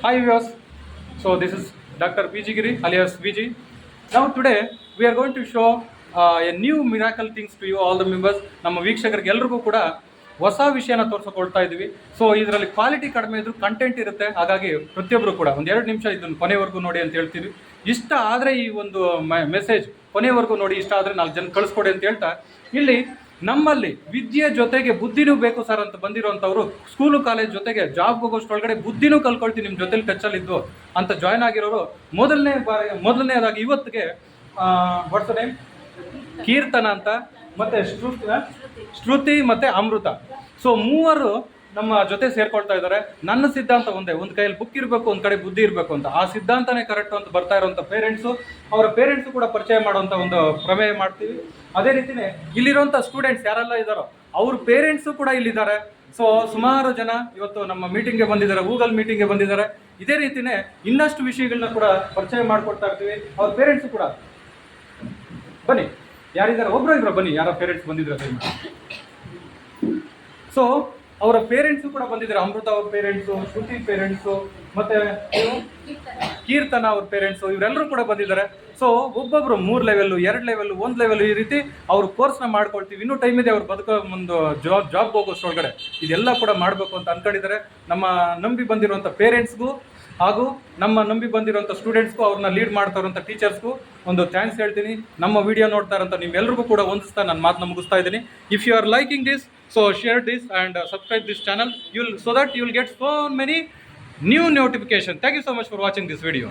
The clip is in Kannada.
Hi viewers, so this is Dr. PG Giri alias VG. Now today we are going to show uh, a new miracle things to you all the members. ನಮ್ಮ ವೀಕ್ಷಕರಿಗೆ ಎಲ್ರಿಗೂ ಕೂಡ ಹೊಸ ವಿಷಯನ ತೋರಿಸ್ಕೊಳ್ತಾ ಇದ್ದೀವಿ ಸೊ ಇದರಲ್ಲಿ ಕ್ವಾಲಿಟಿ ಕಡಿಮೆ ಇದ್ರೂ ಕಂಟೆಂಟ್ ಇರುತ್ತೆ ಹಾಗಾಗಿ ಪ್ರತಿಯೊಬ್ಬರು ಕೂಡ ಒಂದು ಎರಡು ನಿಮಿಷ ಇದನ್ನು ಕೊನೆವರೆಗೂ ನೋಡಿ ಅಂತ ಹೇಳ್ತೀವಿ ಇಷ್ಟ ಆದರೆ ಈ ಒಂದು ಮೆಸೇಜ್ ಕೊನೆವರೆಗೂ ನೋಡಿ ಇಷ್ಟ ಆದರೆ ನಾಲ್ಕು ಜನ ಕಳಿಸ್ಕೊಡಿ ಅಂತ ಹೇಳ್ತಾ ಇಲ್ಲಿ ನಮ್ಮಲ್ಲಿ ವಿದ್ಯೆ ಜೊತೆಗೆ ಬುದ್ಧಿನೂ ಬೇಕು ಸರ್ ಅಂತ ಬಂದಿರೋಂಥವ್ರು ಸ್ಕೂಲು ಕಾಲೇಜ್ ಜೊತೆಗೆ ಜಾಬ್ ಹೋಗೋಷ್ಟೊಳಗಡೆ ಬುದ್ಧಿನೂ ಕಲ್ಕೊಳ್ತೀನಿ ನಿಮ್ಮ ಜೊತೆಲಿ ಟಚ್ಚಲ್ಲಿದ್ದು ಅಂತ ಜಾಯ್ನ್ ಆಗಿರೋರು, ಮೊದಲನೇ ಬಾರಿ, ಮೊದಲನೇದಾಗಿ ಇವತ್ತಿಗೆ ವಾಟ್ಸ್ ನೇಮ್ ಕೀರ್ತನ ಅಂತ, ಮತ್ತು ಶ್ರುತಿ ಶ್ರುತಿ ಮತ್ತು ಅಮೃತ. ಸೊ ಮೂವರು ನಮ್ಮ ಜೊತೆ ಸೇರ್ಕೊಳ್ತಾ ಇದ್ದಾರೆ. ನನ್ನ ಸಿದ್ಧಾಂತ ಒಂದೇ, ಒಂದು ಕೈಯಲ್ಲಿ ಬುಕ್ ಇರಬೇಕು, ಒಂದು ಕಡೆ ಬುದ್ಧಿ ಇರಬೇಕು ಅಂತ. ಆ ಸಿದ್ಧಾಂತನೇ ಕರೆಕ್ಟ್ ಅಂತ ಬರ್ತಾ ಇರೋಂಥ ಪೇರೆಂಟ್ಸು ಅವರ ಪೇರೆಂಟ್ಸು ಕೂಡ ಪರಿಚಯ ಮಾಡುವಂಥ ಒಂದು ಪ್ರಮೇಯ ಮಾಡ್ತೀವಿ. ಅದೇ ರೀತಿನೇ ಇಲ್ಲಿರುವಂಥ ಸ್ಟೂಡೆಂಟ್ಸ್ ಯಾರೆಲ್ಲ ಇದ್ದಾರೋ, ಅವ್ರ ಪೇರೆಂಟ್ಸು ಕೂಡ ಇಲ್ಲಿದ್ದಾರೆ. ಸೊ ಸುಮಾರು ಜನ ಇವತ್ತು ನಮ್ಮ ಮೀಟಿಂಗ್ಗೆ ಬಂದಿದ್ದಾರೆ ಗೂಗಲ್ ಮೀಟಿಂಗ್ಗೆ ಬಂದಿದ್ದಾರೆ. ಇದೇ ರೀತಿನೇ ಇನ್ನಷ್ಟು ವಿಷಯಗಳನ್ನ ಕೂಡ ಪರಿಚಯ ಮಾಡಿಕೊಡ್ತಾ ಇರ್ತೀವಿ. ಅವ್ರ ಪೇರೆಂಟ್ಸು ಕೂಡ. ಬನ್ನಿ, ಯಾರಿದ್ದಾರೆ? ಒಬ್ರು ಇಬ್ಬರು ಬನ್ನಿ, ಯಾರೋ ಪೇರೆಂಟ್ಸ್ ಬಂದಿದ್ದಾರೆ ಸೊ ಅವರ ಪೇರೆಂಟ್ಸು ಕೂಡ ಬಂದಿದ್ದಾರೆ. ಅಮೃತ ಅವ್ರ ಪೇರೆಂಟ್ಸು ಶ್ರುತಿ ಪೇರೆಂಟ್ಸು ಮತ್ತೆ ಕೀರ್ತನ ಅವ್ರ ಪೇರೆಂಟ್ಸು ಇವರೆಲ್ಲರೂ ಕೂಡ ಬಂದಿದ್ದಾರೆ. ಸೊ ಒಬ್ಬೊಬ್ಬರು ಮೂರು ಲೆವೆಲ್ಲು ಎರಡು ಲೆವೆಲ್ಲು ಒಂದು ಲೆವೆಲ್ ಈ ರೀತಿ ಅವ್ರ ಕೋರ್ಸ್ನ ಮಾಡ್ಕೊಳ್ತೀವಿ. ಇನ್ನೂ ಟೈಮ್ ಇದೆ ಅವ್ರು ಬದುಕೋ ಒಂದು ಜಾಬ್ ಜಾಬ್ ಹೋಗೋಷ್ಟೊಳಗಡೆ ಇದೆಲ್ಲ ಕೂಡ ಮಾಡಬೇಕು ಅಂತ ಅಂದ್ಕೊಂಡಿದ್ದಾರೆ ನಮ್ಮ ನಂಬಿ ಬಂದಿರುವಂಥ ಪೇರೆಂಟ್ಸ್ಗೂ ಹಾಗೂ ನಮ್ಮ ನಂಬಿ ಬಂದಿರುವಂಥ ಸ್ಟೂಡೆಂಟ್ಸ್ಗೂ ಅವ್ರನ್ನ ಲೀಡ್ ಮಾಡ್ತಾ ಇರೋಂಥ ಟೀಚರ್ಸ್ಗೂ ಒಂದು ಥ್ಯಾಂಕ್ಸ್ ಹೇಳ್ತೀನಿ. ನಮ್ಮ ವಿಡಿಯೋ ನೋಡ್ತಾ ಇರೋಂಥ ನಿಮ್ಮೆಲ್ಲರಿಗೂ ಕೂಡ ಹೊಂದಿಸ್ತಾ ನಾನು ಮಾತನ್ನ ಮುಗಿಸ್ತಾ ಇದ್ದೀನಿ. If you are liking this so share this and subscribe this channel you'll so that you will get so many new notification thank you so much for watching this video.